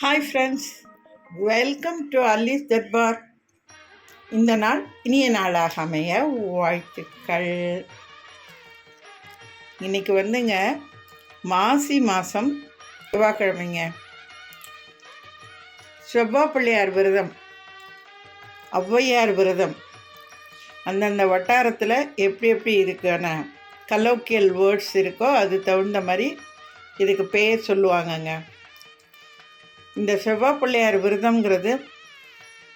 Hi friends welcome to Alli's Darbar இந்த நாள் இனிய நாளாக அமைய வாழ்த்துக்கள். இன்னைக்கு வந்துங்க மாசி மாதம் செவ்வாய்க்கிழமைங்க. செவ்வாய் பிள்ளையார் விரதம் ஔவையார் விரதம். அந்தந்த வட்டாரத்தில் எப்படி எப்படி இதுக்கான கலோக்கியல் வேர்ட்ஸ் இருக்கோ அது தகுந்த மாதிரி இதுக்கு பேர் சொல்லுவாங்கங்க. இந்த செவ்வாய் பிள்ளையார் விரதம்ங்கிறது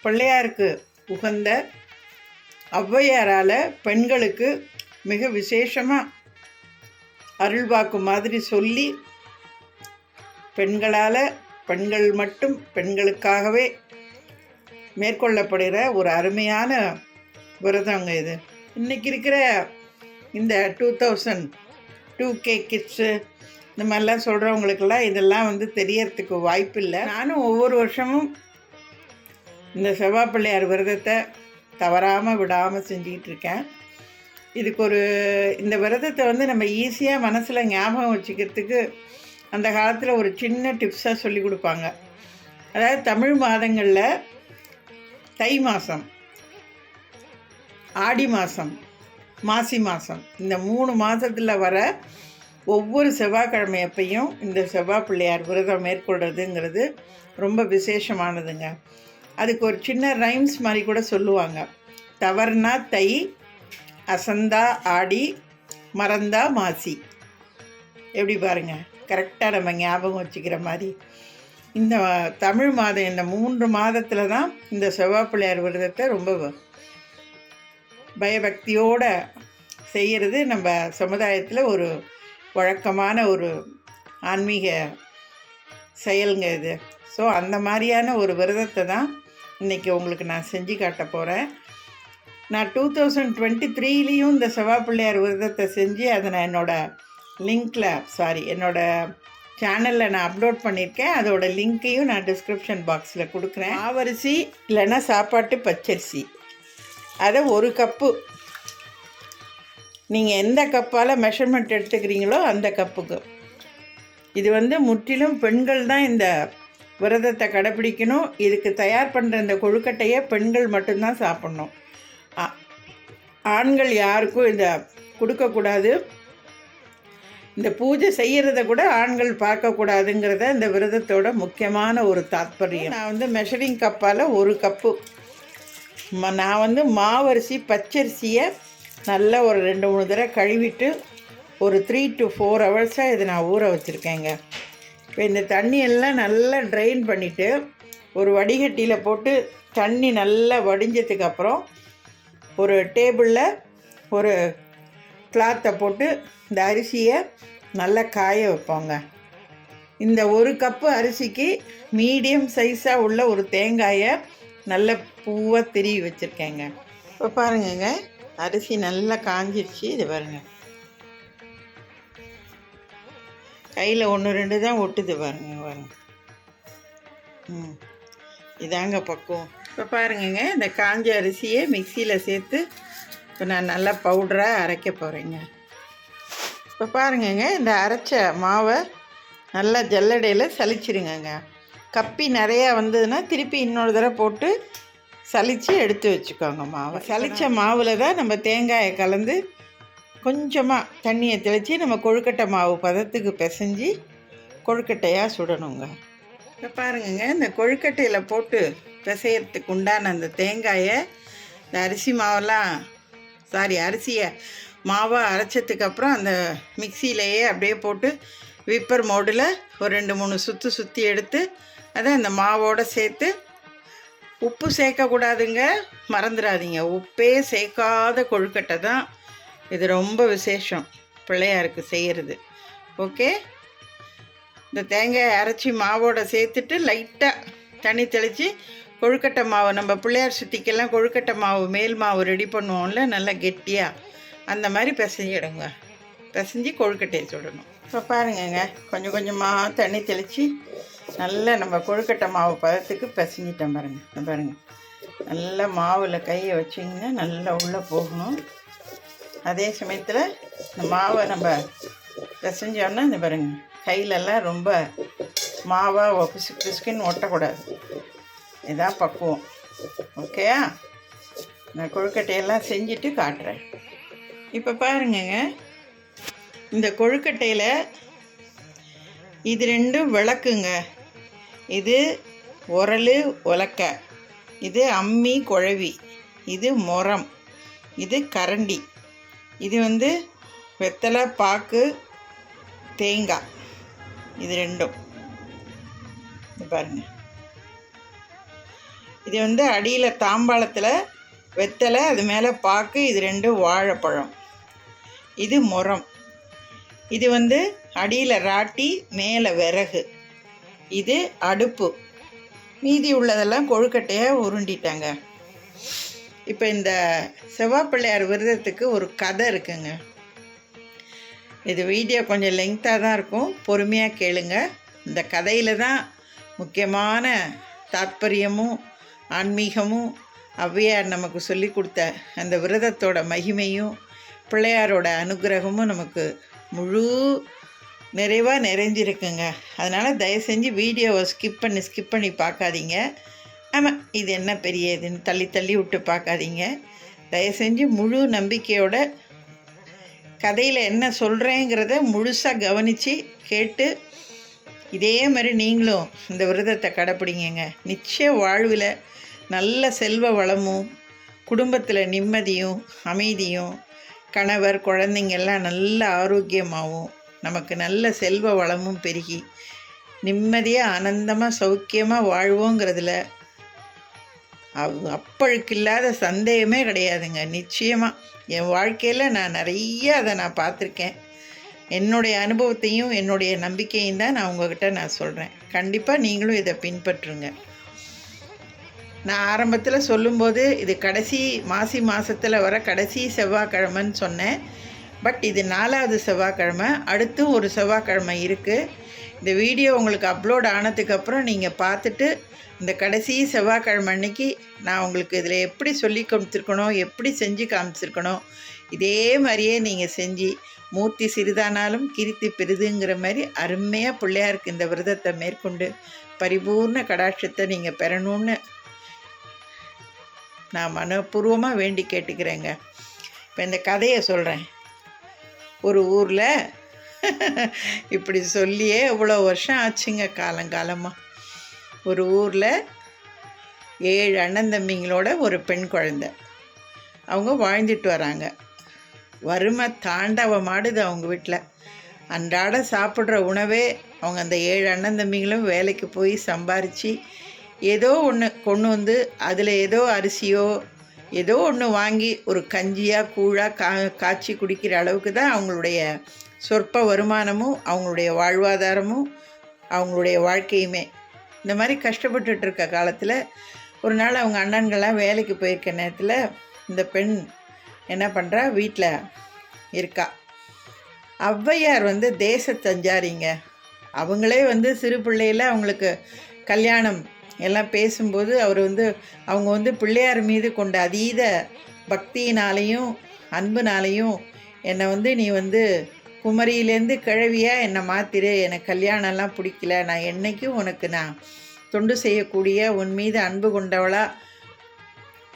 பிள்ளையாருக்கு உகந்த ஔவையாரால் பெண்களுக்கு மிக விசேஷமாக அருள்வாக்கு மாதிரி சொல்லி பெண்களால் பெண்கள் மட்டும் பெண்களுக்காகவே மேற்கொள்ளப்படுகிற ஒரு அருமையான விரதங்க இது. இன்றைக்கி இருக்கிற இந்த two thousand two K kids இந்த மாதிரிலாம் சொல்கிறவங்களுக்கெல்லாம் இதெல்லாம் வந்து தெரியறதுக்கு வாய்ப்பு இல்லை நானும் ஒவ்வொரு வருஷமும் இந்த செவ்வாப்பிள்ளையார் விரதத்தை தவறாமல் விடாமல் செஞ்சுக்கிட்டு இருக்கேன். இதுக்கு ஒரு இந்த விரதத்தை வந்து நம்ம ஈஸியாக மனசில் ஞாபகம் வச்சுக்கிறதுக்கு அந்த காலத்தில் ஒரு சின்ன டிப்ஸாக சொல்லி கொடுப்பாங்க. அதாவது தமிழ் மாதங்களில் தை மாதம் ஆடி மாதம் மாசி மாதம் இந்த மூணு மாதத்தில் வர ஒவ்வொரு செவ்வாய்க்கிழமை எப்பையும் இந்த செவ்வாய் பிள்ளையார் விரதம் மேற்கொள்கிறதுங்கிறது ரொம்ப விசேஷமானதுங்க. அதுக்கு ஒரு சின்ன ரைம்ஸ் மாதிரி கூட சொல்லுவாங்க. தவறுனா தை அசந்தா ஆடி மறந்தா மாசி. எப்படி பாருங்க? கரெக்டாக நம்ம ஞாபகம் வச்சுக்கிற மாதிரி. இந்த தமிழ் மாதம் இந்த மூன்று மாதத்தில் தான் இந்த செவ்வாய் பிள்ளையார் விரதத்தை ரொம்ப பயபக்தியோட செய்கிறது நம்ம சமுதாயத்தில் ஒரு வழக்கமான ஒரு ஆன்மீக செயலுங்க இது. ஸோ அந்த மாதிரியான ஒரு விரதத்தை தான் இன்றைக்கி உங்களுக்கு நான் செஞ்சு காட்ட போகிறேன் நான் டூ தௌசண்ட் டுவெண்ட்டி த்ரீலேயும் இந்த செவ்வாய் பிள்ளையார் விரதத்தை செஞ்சு அதை நான் என்னோடய லிங்க்கில் சாரி என்னோடய சேனலில் நான் அப்லோட் பண்ணியிருக்கேன். அதோட லிங்க்கையும் நான் டிஸ்கிரிப்ஷன் பாக்ஸில் கொடுக்குறேன். ஆவரிசி இல்லைன்னா சாப்பாட்டு பச்சரிசி. அதை ஒரு கப்பு. நீங்கள் எந்த கப்பால் மெஷர்மெண்ட் எடுத்துக்கிறீங்களோ அந்த கப்புக்கு. இது வந்து முற்றிலும் பெண்கள் தான் இந்த விரதத்தை கடைப்பிடிக்கணும் இதுக்கு தயார் பண்ணுற இந்த கொழுக்கட்டையை பெண்கள் மட்டும்தான் சாப்பிட்ணும். ஆண்கள் யாருக்கும் இதை கொடுக்கக்கூடாது. இந்த பூஜை செய்கிறத கூட ஆண்கள் பார்க்கக்கூடாதுங்கிறத இந்த விரதத்தோட முக்கியமான ஒரு தாத்பரியம். நான் வந்து மெஷரிங் கப்பால் ஒரு கப்பு. நான் வந்து மாவரிசி பச்சரிசியை நல்லா ஒரு ரெண்டு மூணு தடவை கழுவிட்டு ஒரு த்ரீ டு ஃபோர் ஹவர்ஸாக இதை நான் ஊற வச்சுருக்கேங்க. இப்போ இந்த தண்ணியெல்லாம் நல்லா ட்ரைன் பண்ணிவிட்டு ஒரு வடிகட்டியில் போட்டு தண்ணி நல்லா வடிஞ்சதுக்கு அப்புறம் ஒரு டேபிளில் ஒரு கிளாத்தை போட்டு இந்த அரிசியை நல்லா காய வைப்போங்க. இந்த ஒரு கப்பு அரிசிக்கு மீடியம் சைஸாக உள்ள ஒரு தேங்காயை நல்ல பூவாக திருவி வச்சுருக்கேங்க. இப்போ பாருங்கங்க அரிசி நல்லா காஞ்சிருச்சு இது பாருங்க. கையில் ஒன்று ரெண்டு தான் ஒட்டுது பாருங்க பாருங்க. ம் இதாங்க பக்குவம். இப்போ பாருங்கங்க இந்த காஞ்ச அரிசியை மிக்சியில் சேர்த்து இப்போ நான் நல்லா பவுடராக அரைக்க போகிறேங்க இப்போ பாருங்கங்க இந்த அரைச்ச மாவை நல்லா ஜல்லடையில் சலிச்சிருங்கங்க கப்பி நிறையா வந்ததுன்னா திருப்பி இன்னொரு தடவை போட்டு சலித்து எடுத்து வச்சுக்கோங்க மாவை. சலித்த மாவில் தான் நம்ம தேங்காயை கலந்து கொஞ்சமாக தண்ணியை தெளித்து நம்ம கொழுக்கட்டை மாவு பதத்துக்கு பிசைஞ்சு கொழுக்கட்டையாக சுடணுங்க. இப்போ பாருங்கங்க இந்த கொழுக்கட்டையில் போட்டு பிசையறதுக்கு உண்டான அந்த தேங்காயை இந்த அரிசி மாவெல்லாம் சாரி அரிசியை மாவாக அரைச்சதுக்கு அப்புறம் அந்த மிக்சியிலையே அப்படியே போட்டு விப்பர் மோடில் ஒரு ரெண்டு மூணு சுற்று சுற்றி எடுத்து அதை அந்த மாவோடு சேர்த்து உப்பு சேர்க்கக்கூடாதுங்க. மறந்துடாதீங்க. உப்பே சேர்க்காத கொழுக்கட்டை தான். இது ரொம்ப விசேஷம். பிள்ளையாருக்கு செய்கிறது ஓகே? இந்த தேங்காயை அரைச்சி மாவோட சேர்த்துட்டு லைட்டாக தண்ணி தெளித்து கொழுக்கட்டை மாவு நம்ம பிள்ளையார் சுத்திக்கெல்லாம் கொழுக்கட்டை மாவு மேல் மாவு ரெடி பண்ணுவோம்ல நல்லா கெட்டியாக அந்த மாதிரி பிசைஞ்சிடுங்க. பிசைஞ்சு கொழுக்கட்டையை சுடணும். இப்போ பாருங்கங்க. கொஞ்சம் கொஞ்சமாக தண்ணி தெளித்து நல்ல நம்ம கொழுக்கட்டை மாவு பதத்துக்கு பிசைஞ்சிட்டேன் பாருங்க. பாருங்கள் நல்லா மாவில் கையை வச்சிங்கன்னா நல்லா உள்ளே போகணும். அதே சமயத்தில் இந்த மாவை நம்ம பிசைஞ்சோன்னா இந்த பாருங்க கையிலெல்லாம் ரொம்ப மாவாக பிசு பிசுக்குன்னு ஒட்டக்கூடாது. இதான் பக்குவம். ஓகேயா நான் கொழுக்கட்டையெல்லாம் செஞ்சுட்டு காட்டுறேன். இப்போ பாருங்கங்க. இந்த கொழுக்கட்டையில் இது ரெண்டும் விளக்குங்க. இது உரல் உலக்க. இது அம்மி குழவி. இது முரம். இது கரண்டி. இது வந்து வெத்தலை பாக்கு தேங்காய் இது ரெண்டும். இது இது வந்து அடியில் தாம்பாளத்தில் வெத்தலை அது மேலே பாக்கு இது ரெண்டும் வாழைப்பழம். இது முரம். இது வந்து அடியில் ராட்டி மேலே விறகு. இது அடுப்பு. மீதி உள்ளதெல்லாம் கொழுக்கட்டையாக உருண்டிட்டாங்க. இப்போ இந்த செவ்வாப்பிள்ளையார் விரதத்துக்கு ஒரு கதை இருக்குங்க. இது வீடியோ கொஞ்சம் லெங்க்தாக தான் இருக்கும். பொறுமையாக கேளுங்க. இந்த கதையில் தான் முக்கியமான தாத்பரியமும் ஆன்மீகமும் ஔவையார் நமக்கு சொல்லி கொடுத்த அந்த விரதத்தோட மகிமையும் பிள்ளையாரோட அனுகிரகமும் நமக்கு முழு நிறைவாக நிறைஞ்சிருக்குங்க. அதனால் தயவு செஞ்சு வீடியோவை ஸ்கிப் பண்ணி ஸ்கிப் பண்ணி பார்க்காதீங்க. ஆமாம் இது என்ன பெரிய இதுன்னு தள்ளி தள்ளி விட்டு பார்க்காதீங்க. தயவு செஞ்சு முழு நம்பிக்கையோட கதையில் என்ன சொல்கிறேங்கிறத முழுசாக கவனித்து கேட்டு இதே மாதிரி நீங்களும் இந்த விரதத்தை கடைப்பிடிங்கங்க. நிச்சய வாழ்வில் நல்ல செல்வ வளமும் குடும்பத்தில் நிம்மதியும் அமைதியும் கணவர் குழந்தைங்க எல்லாம் நல்ல ஆரோக்கியமாகவும் நமக்கு நல்ல செல்வ வளமும் பெருகி நிம்மதியாக ஆனந்தமாக சௌக்கியமாக வாழ்வோங்கிறதுல அப்பழுக்கு இல்லாத சந்தேகமே கிடையாதுங்க. நிச்சயமாக என் வாழ்க்கையில் நான் நிறைய அதை நான் பார்த்துருக்கேன். என்னுடைய அனுபவத்தையும் என்னுடைய நம்பிக்கையும் தான் நான் உங்ககிட்ட நான் சொல்கிறேன் கண்டிப்பாக நீங்களும் இதை பின்பற்றுங்க. நான் ஆரம்பத்தில் சொல்லும்போது இது கடைசி மாசி மாதத்தில் வர கடைசி செவ்வாய்க்கிழமைன்னு சொன்னேன். பட் இது நாலாவது செவ்வாய்க்கிழமை. அடுத்து ஒரு செவ்வாய்க்கிழமை இருக்குது இந்த வீடியோ உங்களுக்கு அப்லோட் ஆனதுக்கப்புறம் நீங்கள் பார்த்துட்டு இந்த கடைசி செவ்வாய்க்கிழமை அன்னைக்கு நான் உங்களுக்கு இதில் எப்படி சொல்லி கொடுத்துருக்கணும் எப்படி செஞ்சு காமிச்சிருக்கணும் இதே மாதிரியே நீங்கள் செஞ்சு மூர்த்தி சிறிதானாலும் கிருத்தி பெரிதுங்கிற மாதிரி அருமையாக பிள்ளையாருக்கு இந்த விரதத்தை மேற்கொண்டு பரிபூர்ண கடாட்சத்தை நீங்கள் பெறணும்னு நான் மனப்பூர்வமாக வேண்டி கேட்டுக்கிறேங்க. இப்போ இந்த கதையை சொல்கிறேன் ஒரு ஊரில் இப்படி சொல்லியே இவ்வளோ வருஷம் ஆச்சுங்க காலங்காலமாக ஒரு ஊரில் ஏழு அண்ணன் தம்பிங்களோட ஒரு பெண் குழந்த. அவங்க வாழ்ந்துட்டு வராங்க. வறுமை தாண்டவமாடுது அவங்க வீட்டில் அன்றாட சாப்பிட்ற உணவே அவங்க அந்த ஏழு அண்ணன் தம்பிங்களும் வேலைக்கு போய் சம்பாரித்து ஏதோ ஒன்று கொண்டு வந்து அதில் ஏதோ அரிசியோ ஏதோ ஒன்று வாங்கி ஒரு கஞ்சியாக கூழாக கா காய்ச்சி குடிக்கிற அளவுக்கு தான் அவங்களுடைய சொற்ப வருமானமும் அவங்களுடைய வாழ்வாதாரமும் அவங்களுடைய வாழ்க்கையுமே. இந்த மாதிரி கஷ்டப்பட்டுட்டு இருக்க காலத்தில் ஒரு நாள் அவங்க அண்ணன்கள்லாம் வேலைக்கு போயிருக்க நேரத்தில் இந்த பெண் என்ன பண்ணுறா வீட்டில் இருக்கா. ஔவையார் வந்து தேச சஞ்சாரிங்க அவங்களே வந்து சிறு பிள்ளையில் அவங்களுக்கு கல்யாணம் எல்லாம் பேசும்போது அவர் வந்து அவங்க வந்து பிள்ளையார் மீது கொண்ட அதீத பக்தியினாலையும் அன்புனாலையும் என்னை வந்து நீ வந்து குமரியிலேருந்து கிழவியாக என்னை மாத்திரு எனக்கு கல்யாணம்லாம் பிடிக்கல. நான் என்னைக்கும் உனக்கு நான் தொண்டு செய்யக்கூடிய உன் மீது அன்பு கொண்டவளாக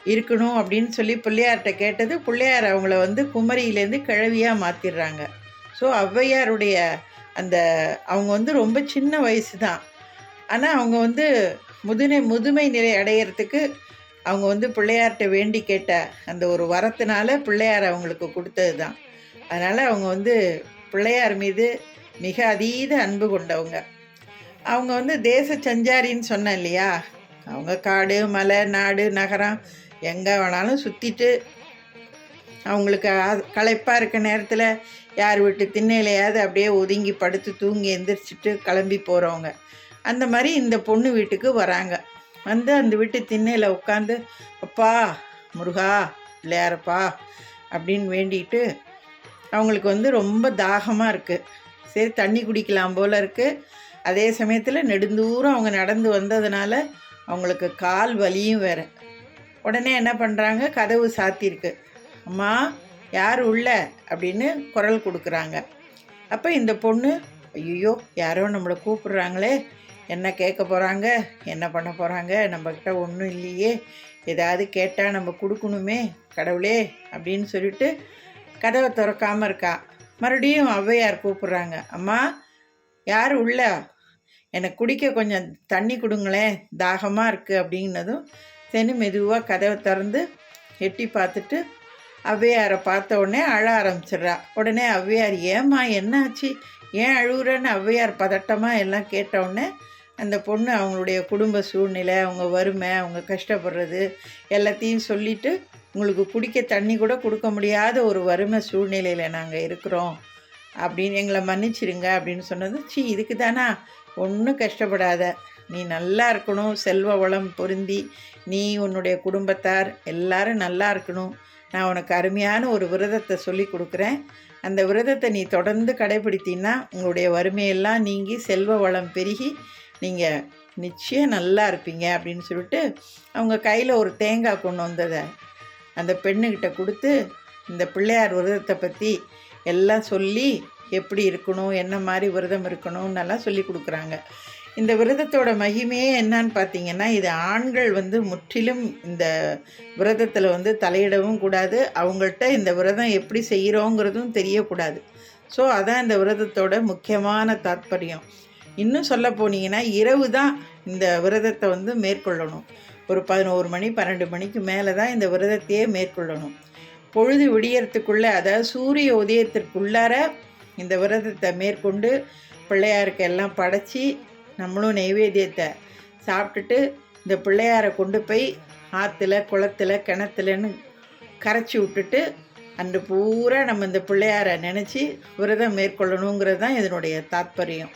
இருக்கணும் அப்படின்னு சொல்லி பிள்ளையார்கிட்ட கேட்டது பிள்ளையார் அவங்கள வந்து குமரியிலேருந்து கிழவியாக மாற்றிடுறாங்க ஸோ ஔவையாருடைய அந்த அவங்க வந்து ரொம்ப சின்ன வயசு தான் ஆனால் அவங்க வந்து முதுமை முதுமை நிலை அடையிறதுக்கு அவங்க வந்து பிள்ளையார்கிட்ட வேண்டி கேட்ட அந்த ஒரு வரத்தினால பிள்ளையார் அவங்களுக்கு கொடுத்தது தான் அதனால் அவங்க வந்து பிள்ளையார் மீது மிக அதீத அன்பு கொண்டவங்க. அவங்க வந்து தேச சஞ்சாரின்னு சொன்னேன் இல்லையா? அவங்க காடு மலை நாடு நகரம் எங்கே வேணாலும் சுற்றிட்டு அவங்களுக்கு களைப்பாக இருக்க நேரத்தில் யார் வீட்டு திண்ணையிலையாவது அப்படியே ஒதுங்கி படுத்து தூங்கி எந்திரிச்சிட்டு கிளம்பி போகிறவங்க அந்த மாதிரி இந்த பொண்ணு வீட்டுக்கு வராங்க. வந்து அந்த வீட்டு திண்ணையில் உட்காந்து அப்பா முருகா பிள்ளையாரப்பா அப்படின்னு வேண்டிட்டு அவங்களுக்கு வந்து ரொம்ப தாகமாக இருக்குது சரி தண்ணி குடிக்கலாம் போல் இருக்குது அதே சமயத்தில் நெடுந்தூரம் அவங்க நடந்து வந்ததுனால அவங்களுக்கு கால் வலியும் வேற. உடனே என்ன பண்ணுறாங்க கதவு சாத்தியிருக்கு. அம்மா யார் உள்ள? அப்படின்னு குரல் கொடுக்குறாங்க. அப்போ இந்த பொண்ணு ஐயோ யாரோ நம்மளை கூப்பிடுறாங்களே. என்ன கேட்க போகிறாங்க என்ன பண்ண போகிறாங்க நம்மக்கிட்ட ஒன்றும் இல்லையே. ஏதாவது கேட்டால் நம்ம கொடுக்கணுமே. கடவுளே அப்படின்னு சொல்லிட்டு கதவை திறக்காமல் இருக்கா. மறுபடியும் ஔவையார் கூப்பிட்றாங்க. அம்மா யார் உள்ள? எனக்கு குடிக்க கொஞ்சம் தண்ணி கொடுங்களேன். தாகமாக இருக்குது அப்படின்னதும் தென்னு மெதுவாக கதவை திறந்து எட்டி பார்த்துட்டு ஔவையாரை பார்த்த உடனே அழ ஆரம்பிச்சிடுறா. உடனே ஔவையார் ஏம்மா என்னாச்சு? ஏன் அழுகுறன்னு ஔவையார் பதட்டமாக எல்லாம் கேட்ட உடனே அந்த பொண்ணு அவங்களுடைய குடும்ப சூழ்நிலை அவங்க வறுமை அவங்க கஷ்டப்படுறது எல்லாத்தையும் சொல்லிவிட்டு உங்களுக்கு குடிக்க தண்ணி கூட கொடுக்க முடியாத ஒரு வறுமை சூழ்நிலையில் நாங்கள் இருக்கிறோம். அப்படின்னு எங்களை மன்னிச்சிருங்க அப்படின்னு சொன்னது சி இதுக்கு தானா? ஒன்றும் கஷ்டப்படாத. நீ நல்லா இருக்கணும் செல்வ வளம் பொருந்தி நீ உன்னுடைய குடும்பத்தார் எல்லாரும் நல்லா இருக்கணும். நான் உனக்கு அருமையான ஒரு விரதத்தை சொல்லி கொடுக்குறேன். அந்த விரதத்தை நீ தொடர்ந்து கடைபிடித்தின்னா உங்களுடைய வறுமையெல்லாம் நீங்கி செல்வ வளம் பெருகி நீங்கள் நிச்சயம் நல்லா இருப்பீங்க அப்படின்னு சொல்லிட்டு அவங்க கையில் ஒரு தேங்காய் கொண்டு வந்ததை அந்த பெண்ணுக்கிட்ட கொடுத்து இந்த பிள்ளையார் விரதத்தை பற்றி எல்லாம் சொல்லி எப்படி இருக்கணும் என்ன மாதிரி விரதம் இருக்கணும்னெல்லாம் சொல்லி கொடுக்குறாங்க. இந்த விரதத்தோட மகிமையே என்னன்னு பார்த்தீங்கன்னா இது ஆண்கள் வந்து முற்றிலும் இந்த விரதத்தில் வந்து தலையிடவும் கூடாது. அவங்கள்ட்ட இந்த விரதம் எப்படி செய்கிறோங்கிறதும் தெரியக்கூடாது. ஸோ அதான் இந்த விரதத்தோட முக்கியமான தாத்பரியம். இன்னும் சொல்ல போனீங்கன்னா இரவு தான் இந்த விரதத்தை வந்து மேற்கொள்ளணும். ஒரு பதினோரு மணி பன்னெண்டு மணிக்கு மேலே தான் இந்த விரதத்தையே மேற்கொள்ளணும். பொழுது விடியறதுக்குள்ளே அதாவது சூரிய உதயத்திற்குள்ளார இந்த விரதத்தை மேற்கொண்டு பிள்ளையாருக்கு எல்லாம் படைச்சி நம்மளும் நெய்வேத்தியத்தை சாப்பிட்டுட்டு இந்த பிள்ளையாரை கொண்டு போய் ஆற்றுல குளத்துல கிணத்துலன்னு கரைச்சி விட்டுட்டு அன்று பூரா நம்ம இந்த பிள்ளையாரை நினச்சி விரதம் மேற்கொள்ளணுங்கிறது தான் இதனுடைய தாத்பரியம்.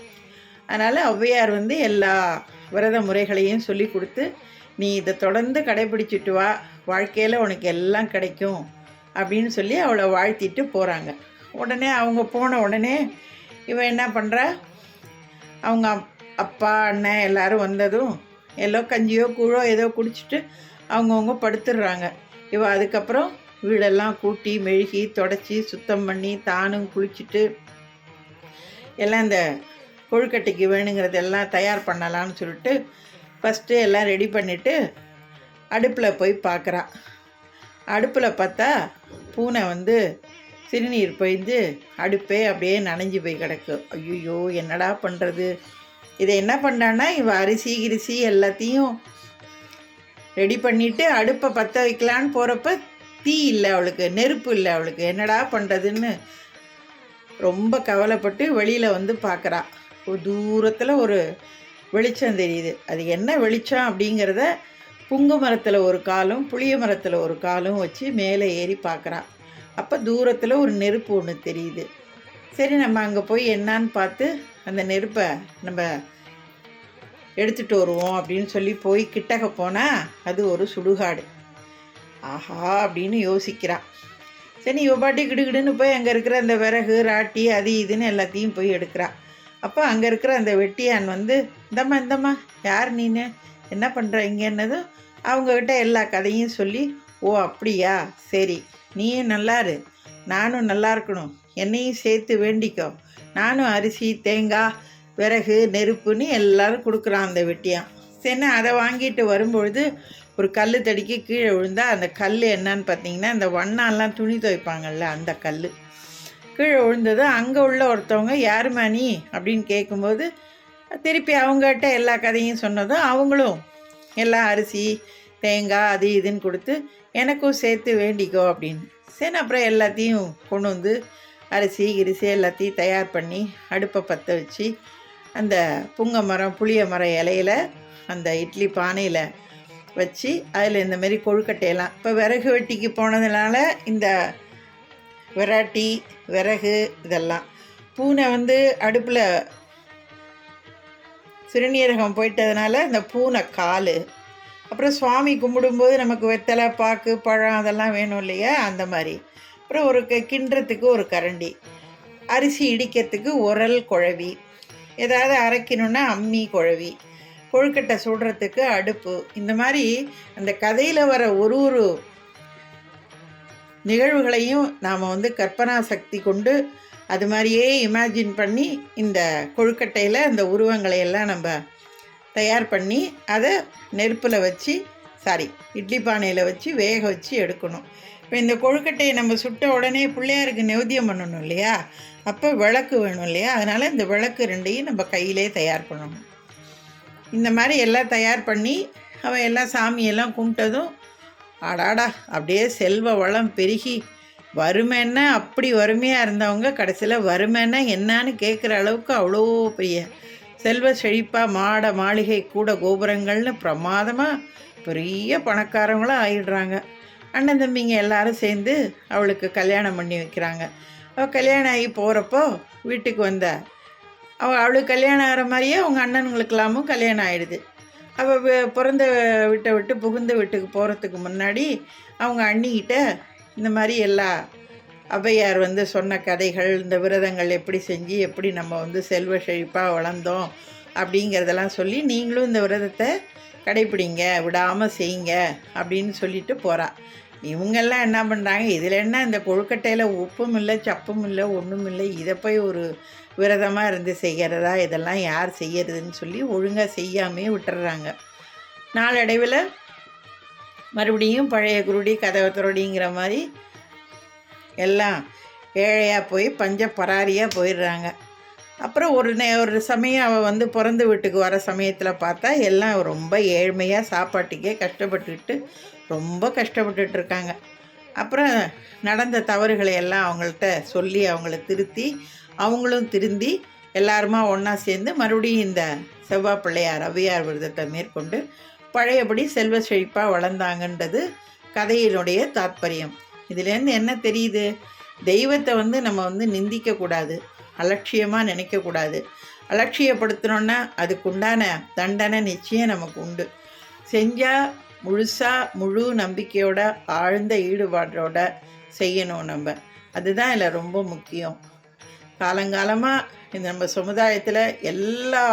அதனால் ஔவையார் வந்து எல்லா விரத முறைகளையும் சொல்லி கொடுத்து நீ இதை தொடர்ந்து கடைபிடிச்சிட்டு வா வாழ்க்கையில் உனக்கு எல்லாம் கிடைக்கும் அப்படின்னு சொல்லி அவளை வாழ்த்திட்டு போகிறாங்க உடனே அவங்க போன உடனே இவன் என்ன பண்ணுறா அவங்க அப்பா அண்ணன் எல்லோரும் வந்ததும் எல்லோ கஞ்சியோ கூழோ ஏதோ குடிச்சிட்டு அவங்கவுங்க படுத்துடுறாங்க. இவ அதுக்கப்புறம் வீடெல்லாம் கூட்டி மெழுகி தொடச்சி சுத்தம் பண்ணி தானும் குளிச்சுட்டு எல்லாம் இந்த கொழுக்கட்டைக்கு வேணுங்கிறதெல்லாம் தயார் பண்ணலாம்னு சொல்லிட்டு ஃபஸ்ட்டு எல்லாம் ரெடி பண்ணிவிட்டு அடுப்பில் போய் பார்க்குறான் அடுப்பில் பார்த்தா பூனை வந்து சிறுநீர் பொய்ந்து அடுப்பே அப்படியே நனைஞ்சு போய் கிடக்கு. ஐயோ என்னடா பண்ணுறது இதை என்ன பண்ணான்னா இவன் அரிசி கிரிசி எல்லாத்தையும் ரெடி பண்ணிவிட்டு அடுப்பை பற்ற வைக்கலான்னு போகிறப்ப தீ இல்லை அவளுக்கு நெருப்பு இல்லை அவளுக்கு. என்னடா பண்ணுறதுன்னு ரொம்ப கவலைப்பட்டு வெளியில் வந்து பார்க்குறா ஒரு தூரத்தில் ஒரு வெளிச்சம் தெரியுது. அது என்ன வெளிச்சம் அப்படிங்கிறத புங்கு மரத்தில் ஒரு காலும் புளிய மரத்தில் ஒரு காலும் வச்சு மேலே ஏறி பார்க்குறா. அப்போ தூரத்தில் ஒரு நெருப்பு ஒன்று தெரியுது. சரி நம்ம அங்கே போய் என்னான்னு பார்த்து அந்த நெருப்பை நம்ம எடுத்துகிட்டு வருவோம் அப்படின்னு சொல்லி போய் கிட்டக்க போனால் அது ஒரு சுடுகாடு. ஆஹா அப்படின்னு யோசிக்கிறான் சரி இவ பாட்டி கிடுகிடுன்னு போய் அங்கே இருக்கிற அந்த விறகு ராட்டி அது இதுன்னு எல்லாத்தையும் போய் எடுக்கிறான் அப்போ அங்கே இருக்கிற அந்த வெட்டியான் வந்து இந்தம்மா இந்தம்மா யார் நீனு? என்ன பண்ணுற இங்கேன்னதும் அவங்கக்கிட்ட எல்லா கதையும் சொல்லி ஓ அப்படியா? சரி நீயும் நல்லா இரு. நானும் நல்லா இருக்கணும். என்னையும் சேர்த்து வேண்டிக்கோ. நானும் அரிசி தேங்காய் விறகு நெருப்புன்னு எல்லாரும் கொடுக்குறான் அந்த வெட்டியான். சரின்னு அதை வாங்கிட்டு வரும்பொழுது ஒரு கல் தடிக்க கீழே விழுந்தால் அந்த கல் என்னன்னு பார்த்தீங்கன்னா இந்த வண்ணாலாம் துணி துவைப்பாங்கல்ல அந்த கல் கீழே விழுந்தது. அங்கே உள்ள ஒருத்தவங்க யாரும்மா நீ? அப்படின்னு கேட்கும்போது திருப்பி அவங்ககிட்ட எல்லா கதையும் சொன்னதும் அவங்களும் எல்லாம் அரிசி தேங்காய் அது இதுன்னு கொடுத்து எனக்கும் சேர்த்து வேண்டிக்கோ அப்படின்னு. சரி அப்புறம் எல்லாத்தையும் கொண்டு வந்து அரிசி கிரிசி எல்லாத்தையும் தயார் பண்ணி அடுப்பை பற்ற வச்சு அந்த புங்க மரம் புளிய மரம் இலையில அந்த இட்லி பானையில் வச்சு அதில் இந்தமாரி கொழுக்கட்டையெல்லாம் இப்போ விறகு வெட்டிக்கு போனதுனால இந்த விராட்டி விறகு இதெல்லாம். பூனை வந்து அடுப்பில் சிறுநீரகம் போயிட்டதுனால இந்த பூனை கால். அப்புறம் சுவாமி கும்பிடும்போது நமக்கு வெத்தலை பாக்கு பழம் அதெல்லாம் வேணும் இல்லையா? அந்த மாதிரி. அப்புறம் ஒரு க- கிண்டுறதுக்கு ஒரு கரண்டி. அரிசி இடிக்கிறதுக்கு உரல் குழவி. ஏதாவது அரைக்கணுன்னா அம்மி குழவி. கொழுக்கட்டை சுடுறதுக்கு அடுப்பு. இந்த மாதிரி அந்த கதையில் வர ஒரு ஒரு நிகழ்வுகளையும் நாம் வந்து கற்பனா சக்தி கொண்டு அது மாதிரியே இமேஜின் பண்ணி இந்த கொழுக்கட்டையில் இந்த உருவங்களை எல்லாம் நம்ம தயார் பண்ணி அதை நெருப்பில் வச்சு சாரி இட்லி பானையில் வச்சு வேக வச்சு எடுக்கணும். இப்போ இந்த கொழுக்கட்டையை நம்ம சுட்ட உடனே பிள்ளையாருக்கு நெவதியம் பண்ணணும் இல்லையா? அப்போ விளக்கு வேணும் இல்லையா? அதனால் இந்த விளக்கு ரெண்டையும் நம்ம கையிலே தயார் பண்ணணும். இந்த மாதிரி எல்லாம் தயார் பண்ணி அவன் எல்லாம் சாமியெல்லாம் கும்பிட்டதும் அடாடா அப்படியே செல்வ வளம் பெருகி வறுமைன்னா அப்படி வறுமையாக இருந்தவங்க கடைசியில் வறுமைன்னா என்னான்னு கேட்குற அளவுக்கு அவ்வளோ பெரிய செல்வ செழிப்பாக மாட மாளிகை கூட கோபுரங்கள்னு பிரமாதமாக பெரிய பணக்காரங்களும் ஆயிடுறாங்க. அண்ணன் தம்பிங்க எல்லாரும் சேர்ந்து அவளுக்கு கல்யாணம் பண்ணி வைக்கிறாங்க. அவள் கல்யாணம் ஆகி போகிறப்போ வீட்டுக்கு வந்த. அவள் அவளுக்கு கல்யாணம் ஆகிற மாதிரியே அவங்க அண்ணனுங்களுக்கெல்லாமும் கல்யாணம் ஆகிடுது அவள் பிறந்த வீட்டை விட்டு புகுந்த வீட்டுக்கு போகிறதுக்கு முன்னாடி அவங்க அண்ணிக்கிட்ட இந்த மாதிரி எல்லா ஔவையார் வந்து சொன்ன கதைகள் இந்த விரதங்கள் எப்படி செஞ்சு எப்படி நம்ம வந்து செல்வ செழிப்பாக வளர்ந்தோம் அப்படிங்கிறதெல்லாம் சொல்லி நீங்களும் இந்த விரதத்தை கடைப்பிடிங்க விடாமல் செய்யுங்க அப்படின்னு சொல்லிட்டு போகிறா இவங்கெல்லாம் என்ன பண்ணுறாங்க இதில் என்ன இந்த கொழுக்கட்டையில் உப்பும் இல்லை சப்பும் இல்லை ஒன்றும் இல்லை. இதை போய் ஒரு விரதமாக இருந்து செய்கிறதா? இதெல்லாம் யார் செய்யறதுன்னு சொல்லி ஒழுங்காக செய்யாமே விட்டுறாங்க. நாளடைவில் மறுபடியும் பழைய குருடி கதவை துரடிங்கிற மாதிரி எல்லாம் ஏழையாக போய் பஞ்ச பராரியாக போயிடுறாங்க. அப்புறம் ஒரு நே ஒரு சமயம் அவள் வந்து பிறந்து வீட்டுக்கு வர சமயத்தில் பார்த்தா எல்லாம் ரொம்ப ஏழ்மையாக சாப்பாட்டுக்கே கஷ்டப்பட்டுக்கிட்டு ரொம்ப கஷ்டப்பட்டுட்டு இருக்காங்க. அப்புறம் நடந்த தவறுகளை எல்லாம் அவங்கள்ட்ட சொல்லி அவங்கள திருத்தி அவங்களும் திருந்தி எல்லாருமா ஒன்றா சேர்ந்து மறுபடியும் இந்த செவ்வாய் பிள்ளையார் ஔவையார் விரதத்தை மேற்கொண்டு பழையபடி செல்வ செழிப்பாக வளர்ந்தாங்கன்றது கதையினுடைய தாத்பரியம். இதுலேருந்து என்ன தெரியுது? தெய்வத்தை வந்து நம்ம வந்து நிந்திக்கக்கூடாது அலட்சியமாக நினைக்கக்கூடாது. அலட்சியப்படுத்தினோன்னா அதுக்குண்டான தண்டனை நிச்சயம் நமக்கு உண்டு. செஞ்சால் முழுசாக முழு நம்பிக்கையோட ஆழ்ந்த ஈடுபாடோட செய்யணும் நம்ம. அதுதான் இதில் ரொம்ப முக்கியம். காலங்காலமாக இந்த நம்ம சமுதாயத்தில் எல்லா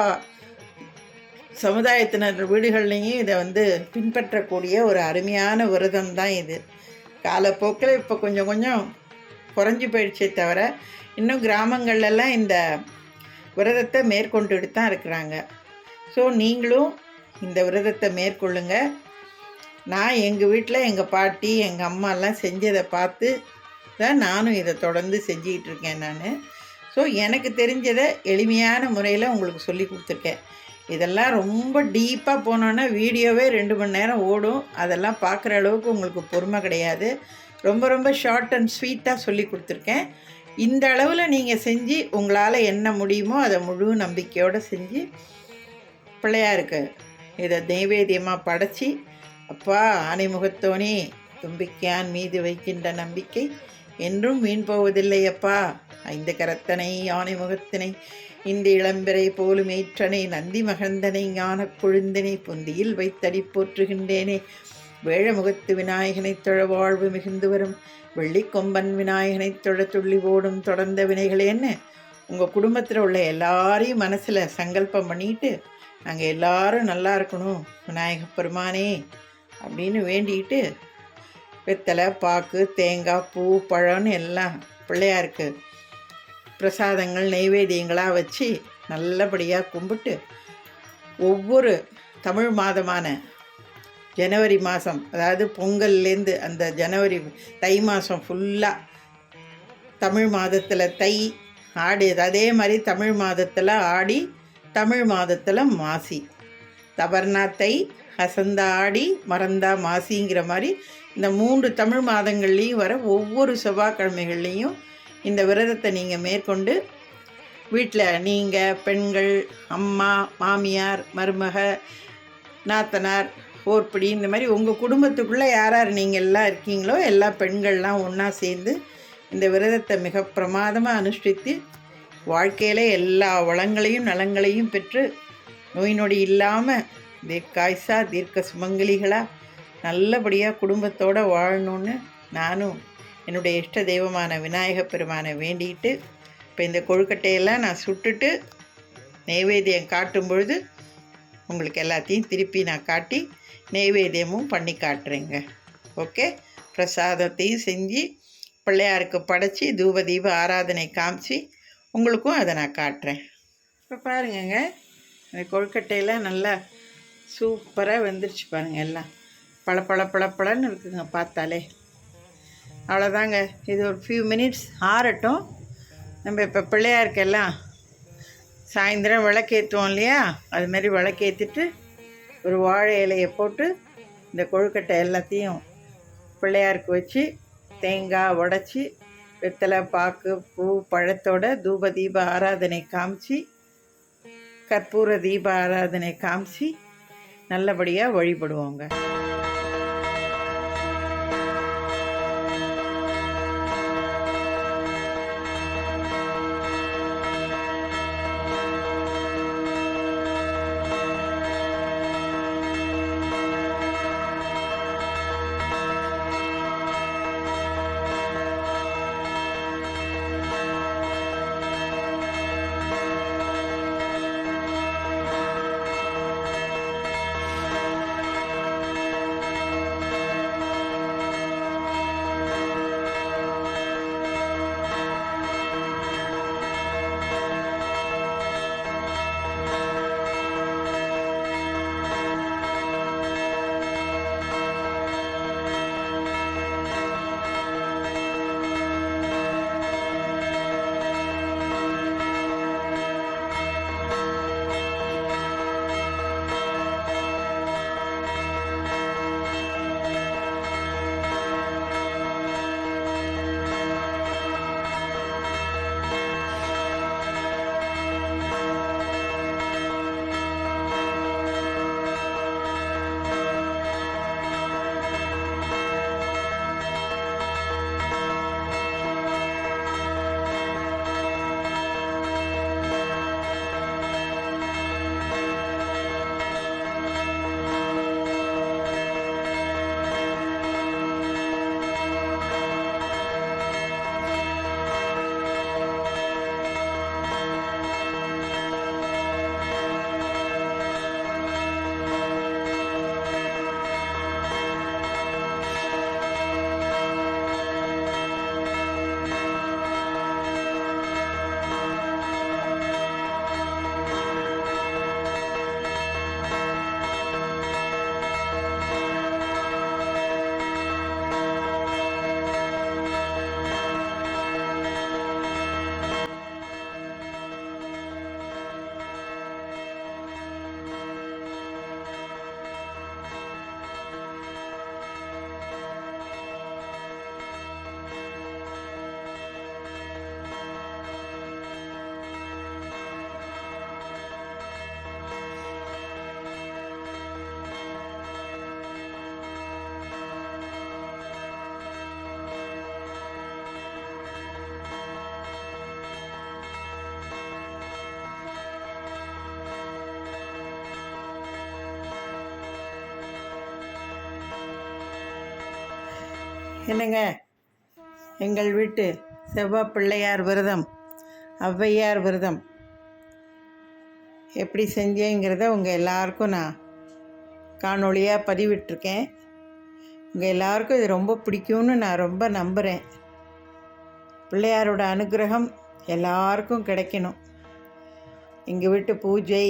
சமுதாயத்தினர் வீடுகள்லேயும் இதை வந்து பின்பற்றக்கூடிய ஒரு அருமையான விரதம் தான் இது. காலப்போக்கில் இப்போ கொஞ்சம் கொஞ்சம் குறைஞ்சி போயிடுச்சே தவிர இன்னும் கிராமங்கள்லாம் இந்த விரதத்தை மேற்கொண்டுட்டு தான் இருக்கிறாங்க. ஸோ நீங்களும் இந்த விரதத்தை மேற்கொள்ளுங்க. நான் எங்கள் வீட்டில் எங்கள் பாட்டி எங்கள் அம்மாலாம் செஞ்சதை பார்த்து தான் நானும் இதை தொடர்ந்து செஞ்சிக்கிட்டு இருக்கேன் நான். ஸோ எனக்கு தெரிஞ்சதை எளிமையான முறையில் உங்களுக்கு சொல்லி கொடுத்துருக்கேன். இதெல்லாம் ரொம்ப டீப்பாக போனோன்னா வீடியோவே ரெண்டு மணி நேரம் ஓடும். அதெல்லாம் பார்க்குற அளவுக்கு உங்களுக்கு பொறுமை கிடையாது. ரொம்ப ரொம்ப ஷார்ட் அண்ட் ஸ்வீட்டாக சொல்லி கொடுத்துருக்கேன். இந்த அளவில் நீங்கள் செஞ்சு உங்களால் என்ன முடியுமோ அதை முழு நம்பிக்கையோடு செஞ்சு பிள்ளையாருக்கு இதை நைவேத்தியமாக படைச்சி அப்பா ஆனைமுகத்தோனே தும்பிக்கையான் மீது வைக்கின்ற நம்பிக்கை. என்றும் மீன் போவதில்லை அப்பா ஐந்து கரத்தனை யானை முகத்தினை இந்த இளம்பெறை போலும் ஏற்றனை நந்தி மகந்தனை ஞானக் கொழுந்தினை பொந்தியில் வைத்தடி போற்றுகின்றேனே. வேழமுகத்து விநாயகனைத் தொழ வாழ்வு மிகுந்து வரும். வெள்ளிக்கொம்பன் விநாயகனைத் தொழ துள்ளி ஓடும் தொடர்ந்த வினைகள் என்ன? உங்கள் குடும்பத்தில் உள்ள எல்லாரையும் மனசில் சங்கல்பம் பண்ணிட்டு நாங்கள் எல்லாரும் நல்லா இருக்கணும் விநாயக பெருமானே அப்படின்னு வேண்டிட்டு வெத்தலை பாக்கு தேங்காய் பூ பழம்னு எல்லாம் பிள்ளையாருக்கு பிரசாதங்கள் நைவேத்தியங்களாக வச்சு நல்லபடியாக கும்பிட்டு ஒவ்வொரு தமிழ் மாதமான ஜனவரி மாதம் அதாவது பொங்கல்லேருந்து அந்த ஜனவரி தை மாதம் ஃபுல்லாக தமிழ் மாதத்தில் தை ஆடி அதே மாதிரி தமிழ் மாதத்தில் ஆடி தமிழ் மாதத்தில் மாசி. தபர்னா தை ஹசந்தா ஆடி மறந்தா மாசிங்கிற மாதிரி இந்த மூன்று தமிழ் மாதங்கள்லேயும் வர ஒவ்வொரு செவ்வாய்க்கிழமைகள்லேயும் இந்த விரதத்தை நீங்கள் மேற்கொண்டு வீட்டில் நீங்கள் பெண்கள் அம்மா மாமியார் மருமக நாத்தனார் ஓர்படி இந்த மாதிரி உங்கள் குடும்பத்துக்குள்ளே யார் யார் நீங்கள் எல்லாம் இருக்கீங்களோ எல்லா பெண்கள்லாம் ஒன்றா சேர்ந்து இந்த விரதத்தை மிக பிரமாதமாக அனுஷ்டித்து வாழ்க்கையில் எல்லா வளங்களையும் நலங்களையும் பெற்று நோய் நொடி இல்லாமல் தீர்க்காயுசா தீர்க்க சுமங்கலிகளாக நல்லபடியாக குடும்பத்தோடு வாழணும்னு நானும் என்னுடைய இஷ்ட தெய்வமான விநாயகப் பெருமானை வேண்டிட்டு இப்போ இந்த கொழுக்கட்டையெல்லாம் நான் சுட்டுட்டு நெய்வேத்தியம் காட்டும் பொழுது உங்களுக்கு எல்லாத்தையும் திருப்பி நான் காட்டி நெய்வேத்தியமும் பண்ணி காட்டுறேங்க. ஓகே? பிரசாதத்தையும் செஞ்சு பிள்ளையாருக்கு படைச்சி தூப தீப ஆராதனை காமிச்சு உங்களுக்கும் அதை நான் காட்டுறேன். இப்போ பாருங்கங்க இந்த கொழுக்கட்டையெல்லாம் நல்லா சூப்பராக வெந்துருச்சு பாருங்கள் எல்லாம். பள பள இருக்குங்க பார்த்தாலே. அவ்வளோதாங்க. இது ஒரு ஃபியூ மினிட்ஸ் ஆறட்டும். நம்ம இப்போ பிள்ளையாருக்கெல்லாம் சாயந்தரம் விளக்கேற்றுவோம் இல்லையா? அதுமாரி விளக்கேற்றிட்டு ஒரு வாழை இலையை போட்டு இந்த கொழுக்கட்டை எல்லாத்தையும் பிள்ளையாருக்கு வச்சு தேங்காய் உடச்சி வெத்தலை பாக்கு பூ பழத்தோட தூப தீப ஆராதனை காமிச்சு கற்பூர தீப ஆராதனை காமிச்சு நல்லபடியாக வழிபடுவோங்க. என்னங்க? எங்கள் வீட்டு செவ்வாய் பிள்ளையார் விரதம் ஔவையார் விரதம். எப்படி செஞ்சேங்கிறத உங்கள் எல்லாருக்கும் நான் காணொளியாக பதிவிட்டிருக்கேன். உங்கள் எல்லாருக்கும் இது ரொம்ப பிடிக்கும்னு நான் ரொம்ப நம்புகிறேன் பிள்ளையாரோட அனுகிரகம் எல்லாருக்கும் கிடைக்கணும். எங்கள் வீட்டு பூஜை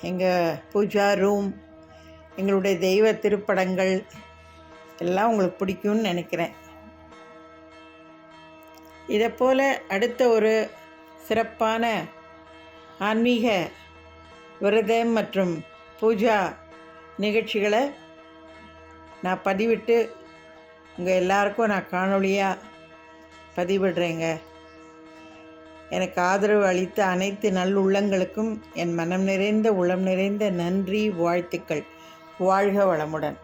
எங்கள் பூஜா ரூம் எங்களுடைய தெய்வ திருப்படங்கள் எல்லாம் உங்களுக்கு பிடிக்கும்னு நினைக்கிறேன். இதை போல் அடுத்த ஒரு சிறப்பான ஆன்மீக விரதம் மற்றும் பூஜா நிகழ்ச்சிகளை நான் பதிவிட்டு உங்கள் எல்லாருக்கும் நான் காணொளியாக பதிவிடுறேங்க. எனக்கு ஆதரவு அளித்த அனைத்து நல்லுள்ளங்களுக்கும் என் மனம் நிறைந்த உளம் நிறைந்த நன்றி வாழ்த்துக்கள். வாழ்க வளமுடன்.